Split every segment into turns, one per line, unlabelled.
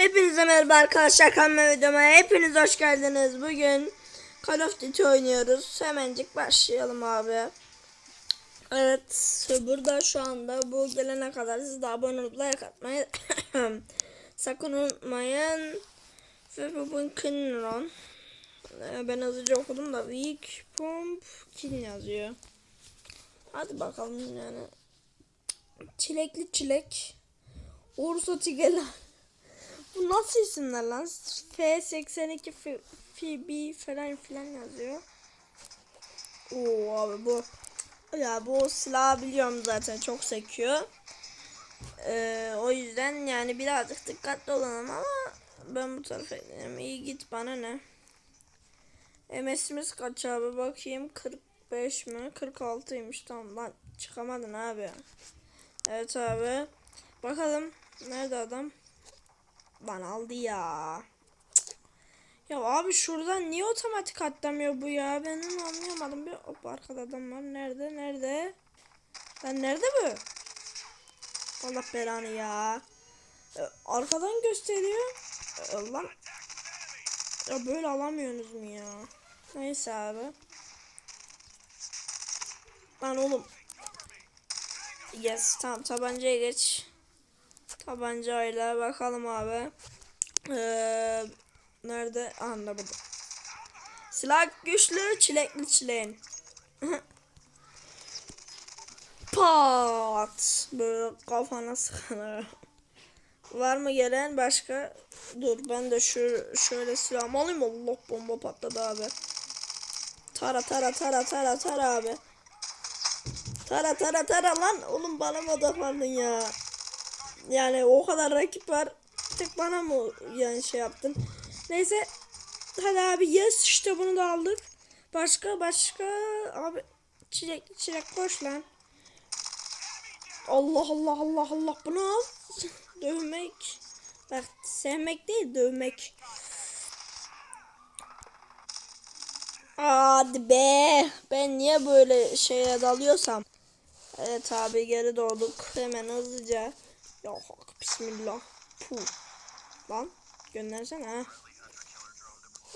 Hepinize merhaba arkadaşlar kanalıma videoma hepiniz hoş geldiniz. Bugün Call of Duty oynuyoruz. Hemencik başlayalım abi. Evet burada şu anda bu gelene kadar siz de abone olup like atmayı sakın unutmayın. Ve bu Bunkinron. Ben hızlıca okudum da weak pump kill yazıyor. Hadi bakalım yani. Çilekli çilek. Ursa Tigela. Bu nasıl isimler lan? F82 F- FB falan filan yazıyor. Oo abi bu. Ya bu silahı biliyorum zaten çok sekiyor. Ee, o yüzden yani birazcık dikkatli olalım ama ben bu tarafa gidelim. İyi git bana ne? MS'imiz kaç abi bakayım 45 mi? 46'ymış tamam lan çıkamadın abi. Evet abi. Bakalım nerede adam? Lan aldı ya. Ya abi şuradan niye otomatik atlamıyor bu ya? Ben onu anlayamadım. Bir hop arkada adam var. Nerede? Nerede? Lan nerede bu? Allah belanı ya. Ee, arkadan gösteriyor. Ee, lan. Ya böyle alamıyorsunuz mu ya? Neyse abi. Lan oğlum. Yes tamam tabancaya geç. Tabancayla bakalım abi. Ee, nerede? Anda burada. Silah güçlü çilekli çileğin. Pat. Böyle kafana sıkılır. Var mı gelen başka? Dur ben de şu şöyle silahımı alayım. Allah bomba patladı abi. Tara tara tara tara tara abi. Tara tara tara lan. Oğlum bana mı odaklandın ya? Yani o kadar rakip var. Tek bana mı yani şey yaptın? Neyse. Hadi abi yes işte bunu da aldık. Başka başka abi çilek çilek koş lan. Allah Allah Allah Allah bunu al. Dövmek. Bak sevmek değil dövmek. Hadi be. Ben niye böyle şeye dalıyorsam. Evet abi geri doğduk. Hemen hızlıca. Ya hak bismillah. Puh. Lan göndersene ha.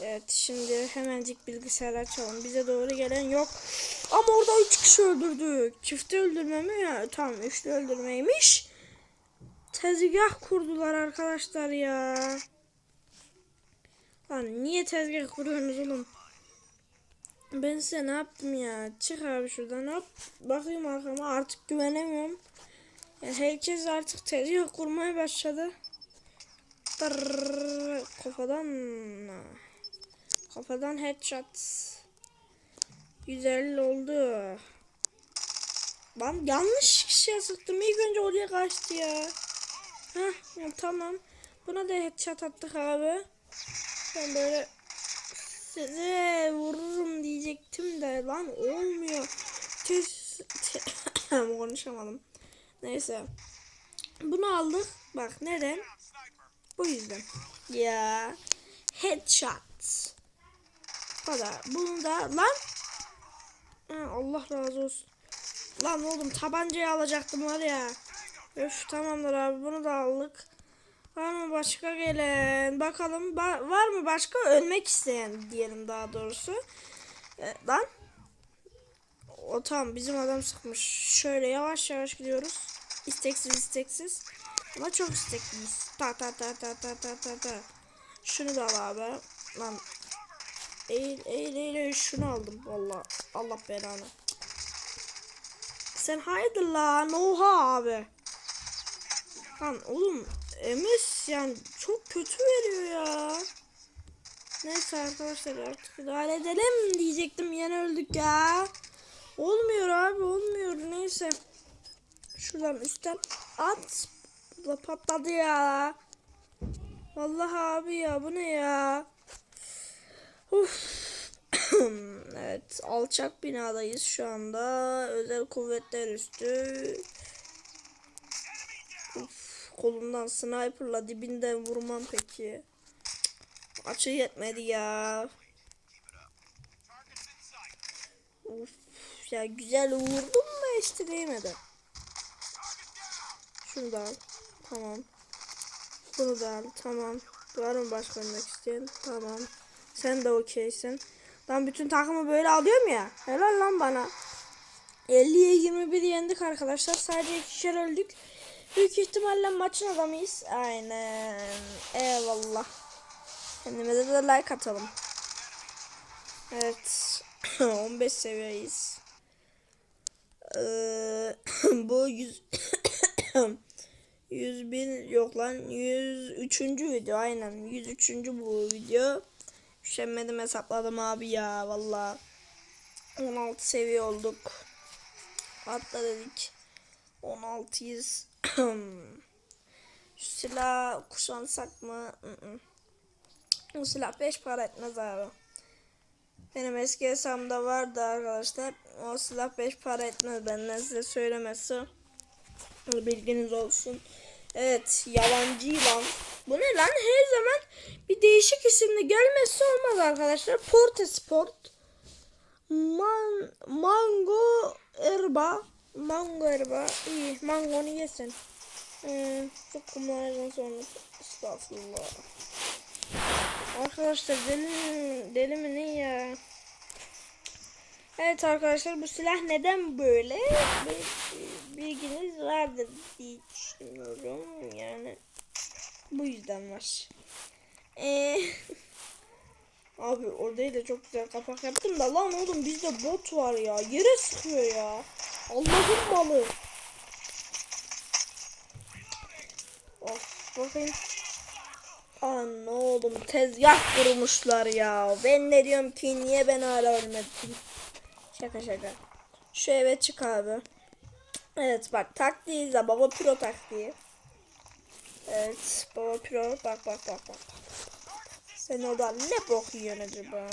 Evet şimdi hemencik bilgisayar açalım. Bize doğru gelen yok. Ama orada üç kişi öldürdük. Çifti öldürme mi ya? Tamam üçlü öldürmeymiş. Tezgah kurdular arkadaşlar ya. Lan niye tezgah kuruyorsunuz oğlum? Ben size ne yaptım ya? Çık abi şuradan hop. Bakayım arkama artık güvenemiyorum. Herkes artık tezgah kurmaya başladı. Tırrrr, kafadan kafadan headshot. Güzel oldu. Ben yanlış kişiye sıktım. İlk önce oraya kaçtı ya. Heh, tamam. Buna da headshot attık abi. Ben böyle size vururum diyecektim de lan olmuyor. Tez, te- konuşamadım. Neyse. Bunu aldık. Bak neden? Bu yüzden. Ya. Headshot. Bu kadar. Bunu da lan. Allah razı olsun. Lan oğlum tabancayı alacaktım var ya. Öf tamamdır abi bunu da aldık. Var mı başka gelen? Bakalım ba- var mı başka ölmek isteyen diyelim daha doğrusu. E, lan. O tamam bizim adam sıkmış. Şöyle yavaş yavaş gidiyoruz. İsteksiz isteksiz. Ama çok istekliyiz. Ta ta ta ta ta ta ta ta. Şunu da al abi. Lan. Eğil eğil eğil, eğil. şunu aldım valla. Allah belanı. Sen hayırdır lan oha abi. Lan oğlum MS yani çok kötü veriyor ya. Neyse arkadaşlar artık idare edelim diyecektim yine öldük ya. Olmuyor abi olmuyor neyse. Şuradan üstten at. Bu da patladı ya. Vallahi abi ya bu ne ya. Uf. evet alçak binadayız şu anda. Özel kuvvetler üstü. Uf, kolumdan sniperla dibinden vurmam peki. Açı yetmedi ya. Uf, ya güzel vurdum da işte değmedi. Şunu da al. Tamam. Bunu da al. Tamam. Var mı başka ölmek isteyen? Tamam. Sen de okeysin. Ben bütün takımı böyle alıyorum ya. Helal lan bana. 50'ye 21 yendik arkadaşlar. Sadece ikişer öldük. Büyük ihtimalle maçın adamıyız. Aynen. Eyvallah. Kendimize de like atalım. Evet. 15 seviyeyiz. Ee, bu 100 101 yok lan 103. video aynen 103. bu video. Üşenmedim hesapladım abi ya valla. 16 seviye olduk. Hatta dedik 16'yız. Şu silah kuşansak mı? Bu silah 5 para etmez abi. Benim eski hesabımda vardı arkadaşlar. O silah 5 para etmez benden size söylemesi. Bilginiz olsun. Evet yabancı yılan. Bu ne lan? Her zaman bir değişik isimle gelmesi olmaz arkadaşlar. Porte Sport. Man, mango Erba. Mango Erba. İyi. Mangonu yesin. Hmm, çok kumlardan sonra. Estağfurullah. Arkadaşlar deli, deli mi ne ya? Evet arkadaşlar bu silah neden böyle? Bilginiz vardır diye düşünüyorum. Yani bu yüzden var. Ee, abi orayı da çok güzel kapak yaptım da lan oğlum bizde bot var ya. Yere sıkıyor ya. Allah'ın malı. Of bakayım. Anne oğlum tezgah kurmuşlar ya. Ben ne diyorum ki niye ben hala ölmedim? Şaka şaka. Şu eve çık abi. Evet bak taktiği izle baba pro taktiği. Evet baba pro bak bak bak bak. Sen orada ne bok yiyorsun acaba?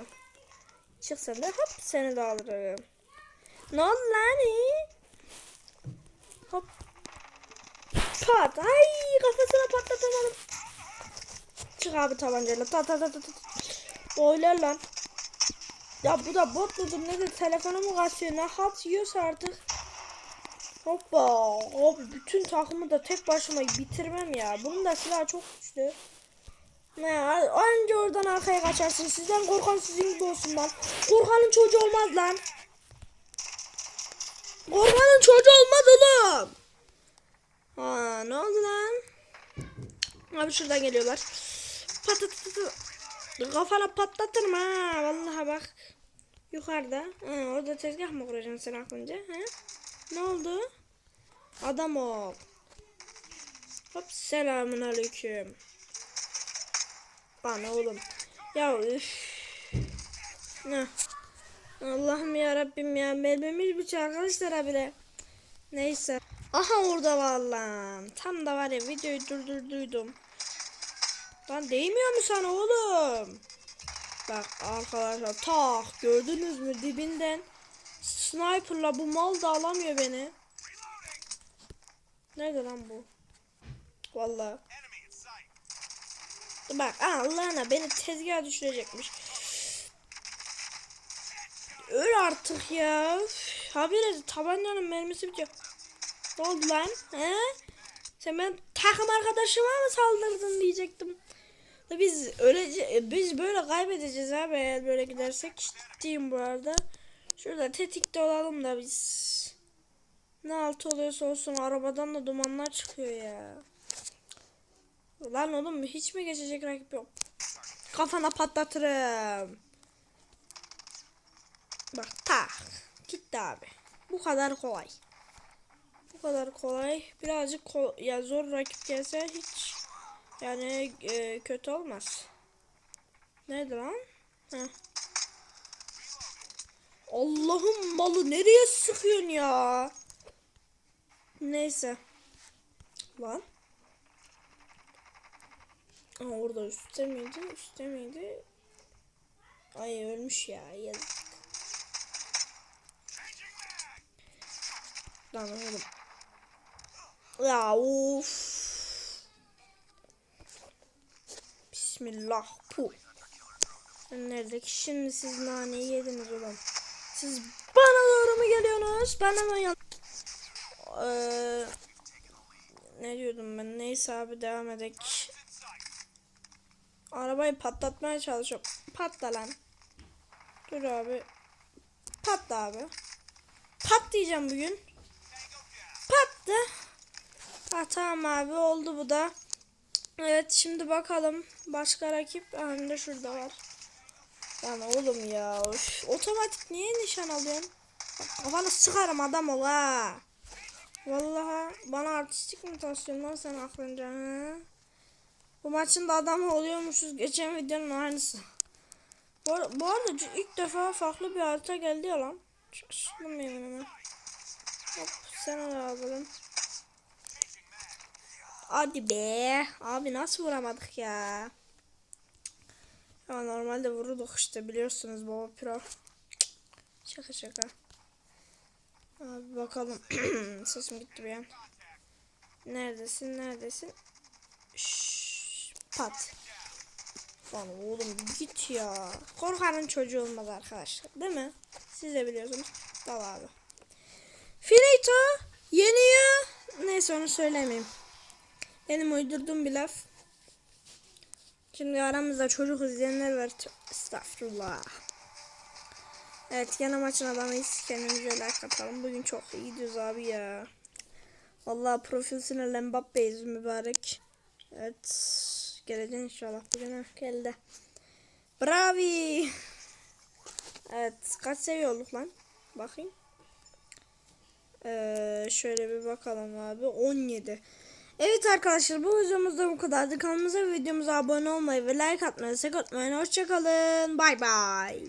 Çık sen de hop seni de alırım. Ne oldu lan? Hop. Pat. Ay kafasına patlatamadım. Çık abi tabancayla. Ta ta ta ta ta. Oylar lan. Ya bu da bot mudur nedir? Telefonumu kasıyor. Ne hat yiyorsa artık. Hoppa. Hop bütün takımı da tek başıma bitirmem ya. Bunun da silahı çok güçlü. Ne anca oradan arkaya kaçarsın. Sizden korkan sizin gibi olsun lan. Korkanın çocuğu olmaz lan. Korkanın çocuğu olmaz oğlum. Ha ne oldu lan? Abi şuradan geliyorlar. Patlat Kafana patlatırım ha. Vallahi bak. Yukarıda. Ha, orada tezgah mı kuracaksın sen aklınca? Ha? Ne oldu? Adam ol. Hop selamun aleyküm. Bana oğlum. Ya üf. Allah'ım ya Rabbim ya. Mermimiz bıçağı arkadaşlar abile. Neyse. Aha orada vallahi. Tam da var ya videoyu durdurduydum. Lan değmiyor mu sana oğlum? Bak arkadaşlar tak gördünüz mü dibinden sniperla bu mal da alamıyor beni. Nerede lan bu? Vallahi. Bak Allah'ına beni tezgaha düşürecekmiş. Öl artık ya. Habire tabancanın mermisi bitiyor. Ne oldu lan? He? Sen ben takım arkadaşıma mı saldırdın diyecektim. Biz ölece biz böyle kaybedeceğiz abi eğer böyle gidersek ciddiyim bu arada. Şurada tetikte olalım da biz. Ne altı oluyorsa olsun arabadan da dumanlar çıkıyor ya. Lan oğlum hiç mi geçecek rakip yok? Kafana patlatırım. Bak tak. Gitti abi. Bu kadar kolay. Bu kadar kolay. Birazcık kol ya zor rakip gelse hiç yani e, kötü olmaz. Nerede lan? Heh. Allah'ım malı nereye sıkıyorsun ya? Neyse. Lan. Aa, orada üstte miydi? Üstte miydi? Ay ölmüş ya yazık. Lan oğlum. Ya of. Bismillah. Puh. Nerede ki şimdi siz naneyi yediniz oğlum. Siz bana doğru mu geliyorsunuz? Bana mı yan... Ee, ne diyordum ben? Neyse abi devam edek. Arabayı patlatmaya çalışıyorum. Patla lan. Dur abi. Patla abi. Patlayacağım bugün. Pattı. Ha tamam abi oldu bu da. Evet şimdi bakalım. Başka rakip. Hem de şurada var. Lan oğlum ya. Üf, otomatik niye nişan alıyorsun? Kafanı sıkarım adam ol ha. Vallahi bana artistik mi taşıyorsun lan sen aklınca ha? Bu maçın da adamı oluyormuşuz. Geçen videonun aynısı. Bu, bu arada ilk defa farklı bir harita geldi ya lan. Çıkıştım benim hemen. Hop sen alalım. Hadi be. Abi nasıl vuramadık ya? Ya normalde vururduk işte biliyorsunuz baba pro. Şaka şaka. Abi bakalım. Sesim gitti bir an. Neredesin neredesin? Şşş, pat. Lan oğlum git ya. Korkanın çocuğu olmaz arkadaşlar. Değil mi? Siz de biliyorsunuz. Dal abi. Finito yeniyor. Neyse onu söylemeyeyim. Benim uydurduğum bir laf. Şimdi aramızda çocuk izleyenler var. Estağfurullah. Evet gene maçın adamıyız. Kendimize like atalım. Bugün çok iyi gidiyoruz abi ya. Vallahi profesyonel Mbappe'yiz mübarek. Evet. Geleceksin inşallah bugün. Geldi. Bravi. Evet. Kaç seviye olduk lan? Bakayım. Ee, şöyle bir bakalım abi. 17. Evet arkadaşlar bu videomuzda bu kadardı. Kanalımıza ve videomuza abone olmayı ve like atmayı sakın unutmayın. Hoşçakalın. Bay bay.